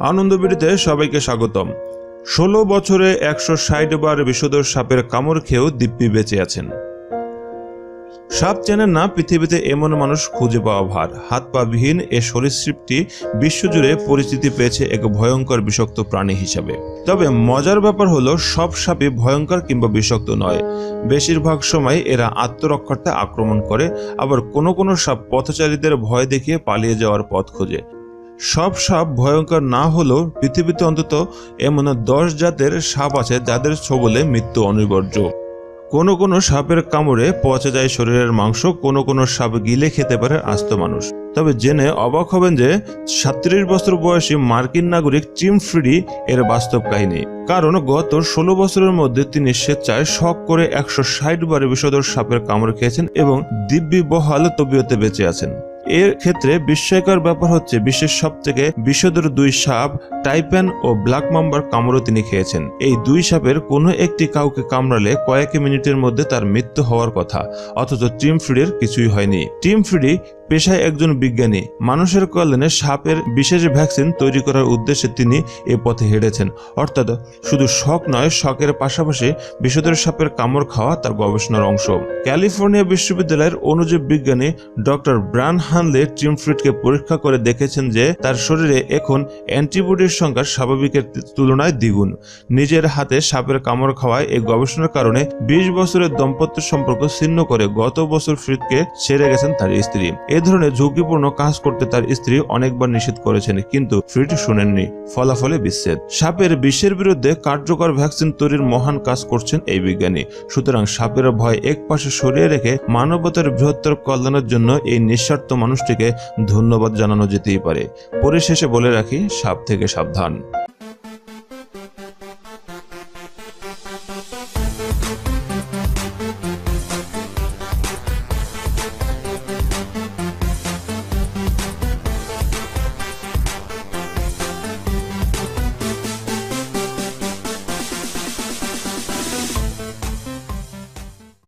আনন্দবিড়িতে সবাইকে স্বাগতম। ষোলো বছরে একশো ষাট বার বিষধর সাপের কামড় খেয়েও দিব্যি বেঁচে আছেন। সাপ চেনেন না পৃথিবীতে এমন মানুষ খুঁজে পাওয়া ভার। হাত পা বিহীন এ সরীসৃপটি বিশ্বজুড়ে পরিচিতি পেয়েছে এক ভয়ঙ্কর বিষাক্ত প্রাণী হিসাবে। তবে মজার ব্যাপার হলো, সব সাপই ভয়ঙ্কর কিংবা বিষাক্ত নয়। বেশিরভাগ সময় এরা আত্মরক্ষার্থে আক্রমণ করে, আবার কোনো কোনো সাপ পথচারীদের ভয় দেখিয়ে পালিয়ে যাওয়ার পথ খোঁজে। সব সাপ ভয়ঙ্কর না হলেও পৃথিবীতে অন্তত এমন দশ জাতের সাপ আছে যাদের ছবলে মৃত্যু অনিবার্য। কোনো কোনো সাপের কামড়ে পচে যায় শরীরের মাংস, কোনো কোনো সাপ গিলে খেতে পারে আস্ত মানুষ। তবে জেনে অবাক হবেন যে সাতত্রিশ বছর বয়সী মার্কিন নাগরিক টিম ফ্রিডি এর বাস্তব কাহিনী। কারণ গত ষোলো বছরের মধ্যে তিনি স্বেচ্ছায় শখ করে একশো ষাট বারে বিষধর সাপের কামড় খেয়েছেন এবং দিব্যি বহাল তবিয়তে বেঁচে আছেন। এর ক্ষেত্রে বিস্ময়কর ব্যাপার হচ্ছে বিশ্বের সব থেকে বিষধর দুই সাপ, টাইপেন ও ব্ল্যাক মাম্বার কামড়ও তিনি খেয়েছেন। এই দুই সাপের কোনো একটি কাউকে কামড়ালে কয়েক মিনিটের মধ্যে তার মৃত্যু হওয়ার কথা, অথচ টিম ফ্রিডের কিছুই হয়নি। টিম ফ্রিডি পেশায় একজন বিজ্ঞানী। মানুষের কল্যাণে সাপের বিশেষ ভ্যাকসিন তৈরি করার উদ্দেশ্যে তিনি এ পথে হেঁটেছেন। অর্থাৎ শুধু শখ নয়, শখের পাশাপাশি বিষধর সাপের কামড় খাওয়া তার গবেষণার অংশ। ক্যালিফোর্নিয়া বিশ্ববিদ্যালয়ের অনুজীব বিজ্ঞানী ডক্টর ব্রান হানলে টিম ফ্রিডকে পরীক্ষা করে দেখেছেন যে তার শরীরে এখন অ্যান্টিবডির সংখ্যা স্বাভাবিকের তুলনায় দ্বিগুণ। নিজের হাতে সাপের কামড় খাওয়ায় এই গবেষণার কারণে বিশ বছরের দম্পত্য সম্পর্ক ছিন্ন করে গত বছর ফ্রিডকে ছেড়ে গেছেন তার স্ত্রী। ধরনের ঝুঁকিপূর্ণ কাজ করতে তার স্ত্রী অনেকবার নিষেধ করেছেন, কিন্তু ফ্রিড শুনেননি। ফলাফলে বিচ্ছেদ। সাপের বিষের বিরুদ্ধে কার্যকর ভ্যাকসিন তৈরির মহান কাজ করছেন এই বিজ্ঞানী। সুতরাং সাপের ভয় এক পাশে সরিয়ে রেখে মানবতার বৃহত্তর কল্যাণের জন্য এই নিঃস্বার্থ মানুষটিকে ধন্যবাদ জানানো যেতেই পারে। পরিশেষে বলে রাখি, সাপ থেকে সাবধান।